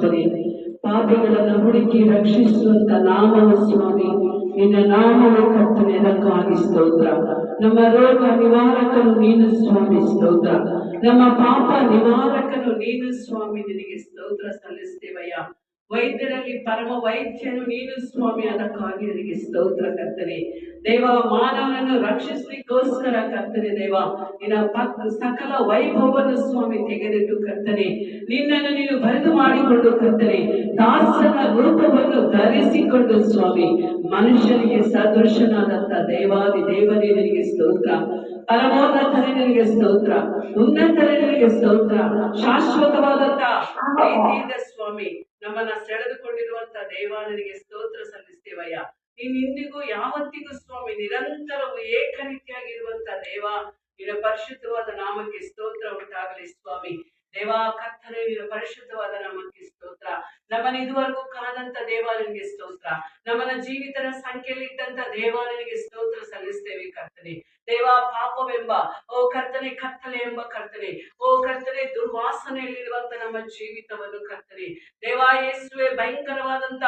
ಕರ್ತನೆ ಪಾಪಿಗಳನ್ನು ಹುಡುಕಿ ರಕ್ಷಿಸುವಂತ ನಾಮವ ಸ್ವಾಮಿ, ನಿನ್ನ ನಾಮವೇ ಕರ್ತನೆ, ಅದಕ್ಕಾಗಿ ಸ್ತೋತ್ರ. ನಮ್ಮ ರೋಗ ನಿವಾರಕನು ನೀನು ಸ್ವಾಮಿ, ಸ್ತೋತ್ರ. ನಮ್ಮ ಪಾಪ ನಿವಾರಕನು ನೀನು ಸ್ವಾಮಿ, ನಿನಗೆ ಸ್ತೋತ್ರ ಸಲ್ಲಿಸ್ತೇವಯ್ಯ. ವೈದ್ಯರಲ್ಲಿ ಪರಮ ವೈದ್ಯನು ನೀನು ಸ್ವಾಮಿ, ಅದಕ್ಕಾಗಿ ನಿನಗೆ ಸ್ತೋತ್ರ ಕರ್ತನೆ. ದೇವ ಮಾನವನನ್ನು ರಕ್ಷಿಸಲಿಕ್ಕೋಸ್ಕರ ಕರ್ತನೆ ದೇವ. ನಿನ್ನ ಸಕಲ ವೈಭವವನ್ನು ಸ್ವಾಮಿ ತೆಗೆದಿಟ್ಟು ಕರ್ತನೆ, ನಿನ್ನನ್ನು ನೀನು ಬರೆದು ಮಾಡಿಕೊಂಡು ಕರ್ತನೆ, ದಾಸನ ರೂಪವನ್ನು ಧರಿಸಿಕೊಂಡು ಸ್ವಾಮಿ, ಮನುಷ್ಯನಿಗೆ ಸದೃಶನಾದಂತ ದೇವಾದಿ ದೇವನೇ ನಿನಗೆ ಸ್ತೋತ್ರ. ಪರಮೋನ್ನತನೇ ನಿನಗೆ ಸ್ತೋತ್ರ. ಉನ್ನತನೇ ನಿನಗೆ ಸ್ತೋತ್ರ. ಶಾಶ್ವತವಾದಂತ ಪ್ರೀತಿಯಿಂದ ಸ್ವಾಮಿ, ನಮ್ಮನ್ನ ಸೆಳೆದುಕೊಂಡಿರುವಂತ ದೇವಾಲನಿಗೆ ಸ್ತೋತ್ರ ಸಲ್ಲಿಸ್ತೇವಯ್ಯ. ನೀನ್ ಇಂದಿಗೂ ಯಾವತ್ತಿಗೂ ಸ್ವಾಮಿ ನಿರಂತರವು ಏಕರೀತಿಯಾಗಿರುವಂತ ದೇವ, ನಿನ್ನ ಪರಿಶುದ್ಧವಾದ ನಾಮಕ್ಕೆ ಸ್ತೋತ್ರ ಉಂಟಾಗಲಿ ಸ್ವಾಮಿ. ದೇವಾ, ಕರ್ತನೆ, ನಿನ್ನ ಪರಿಶುದ್ಧವಾದ ನಾಮಕ್ಕೆ ಸ್ತೋತ್ರ. ನಮ್ಮನ್ನ ಇದುವರೆಗೂ ಕಾದಂತ ದೇವಾಲನಿಗೆ ಸ್ತೋತ್ರ. ನಮ್ಮನ ಜೀವಿತನ ಸಂಖ್ಯೆಯಲ್ಲಿ ಇಟ್ಟಂತ ನಿನಗೆ ಸ್ತೋತ್ರ ಕರ್ತನೆ, ದೇವಾ ಪಾಪವೆಂಬ, ಓ ಕರ್ತನೆ ಕತ್ತಲೆ ಎಂಬ ಕರ್ತನೆ, ಓ ಕರ್ತನೆ, ದುರ್ವಾಸನೆಯಲ್ಲಿರುವಂತ ನಮ್ಮ ಜೀವಿತವನ್ನು ಕರ್ತನೆ, ದೇವಾ ಯೇಸುವೆ, ಭಯಂಕರವಾದಂತ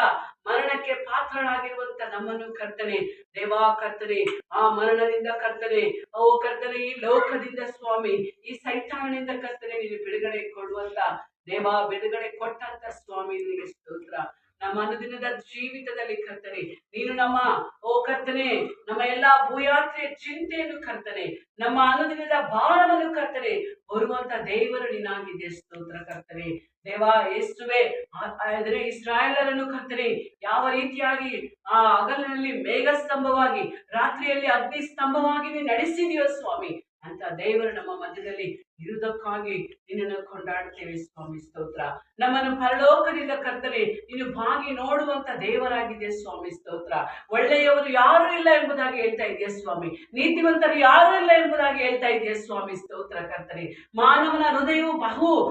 ಮರಣಕ್ಕೆ ಪಾತ್ರರಾಗಿರುವಂತ ನಮ್ಮನ್ನು ಕರ್ತನೆ, ದೇವಾ ಕರ್ತನೆ, ಆ ಮರಣದಿಂದ ಕರ್ತನೆ, ಓ ಕರ್ತನೆ, ಈ ಲೋಕದಿಂದ ಸ್ವಾಮಿ, ಈ ಸೈತಾನದಿಂದ ಕರ್ತನೆ, ನೀನು ಬಿಡುಗಡೆ ಕೊಡುವಂತ, ದೇವಾ ಬಿಡುಗಡೆ ಕೊಟ್ಟಂತ ಸ್ವಾಮಿ, ನಿನಗೆ ಸ್ತೋತ್ರ. ನಮ್ಮ ಅನುದಿನದ ಜೀವಿತದಲ್ಲಿ ಕರ್ತನೆ, ನೀನು ನಮ್ಮ, ಓ ಕರ್ತನೆ, ನಮ್ಮ ಎಲ್ಲಾ ಭೂಯಾತ್ರೆಯ ಚಿಂತೆಯನ್ನು ಕರ್ತನೆ, ನಮ್ಮ ಅನುದಿನದ ಭಾರವನ್ನು ಕರ್ತನೆ, ಬರುವಂತ ದೇವರು ನೀನಾಗಿದೆ ಸ್ತೋತ್ರ ಕರ್ತನೆ. ದೇವಾ ಯೇಸುವೆ, ಆದರೆ ಇಸ್ರಾಯೇಲರನ್ನು ಕರ್ತನೆ, ಯಾವ ರೀತಿಯಾಗಿ ಆ ಹಗಲಿನಲ್ಲಿ ಮೇಘ ಸ್ತಂಭವಾಗಿ ರಾತ್ರಿಯಲ್ಲಿ ಅಗ್ನಿ ಸ್ತಂಭವಾಗಿ ನೀನು ಸ್ವಾಮಿ ಅಂತ ದೇವರು ನಮ್ಮ ಮಧ್ಯದಲ್ಲಿ ಇರುವುದಕ್ಕಾಗಿ ನಿನ್ನನ್ನು ಕೊಂಡಾಡ್ತೇವೆ ಸ್ವಾಮಿ, ಸ್ತೋತ್ರ. ನಮ್ಮನ್ನು ಪರಲೋಕದಿಂದ ಕರ್ತವೆ ನೀನು ಬಾಗಿ ನೋಡುವಂತ ದೇವರಾಗಿದೆ ಸ್ವಾಮಿ, ಸ್ತೋತ್ರ. ಒಳ್ಳೆಯವರು ಯಾರು ಇಲ್ಲ ಎಂಬುದಾಗಿ ಹೇಳ್ತಾ ಇದೆಯಾ ಸ್ವಾಮಿ. ನೀತಿವಂತರು ಯಾರು ಇಲ್ಲ ಎಂಬುದಾಗಿ ಹೇಳ್ತಾ ಇದೆಯಾ ಸ್ವಾಮಿ, ಸ್ತೋತ್ರ ಕರ್ತನೆ. ಮಾನವನ ಹೃದಯವು ಬಹು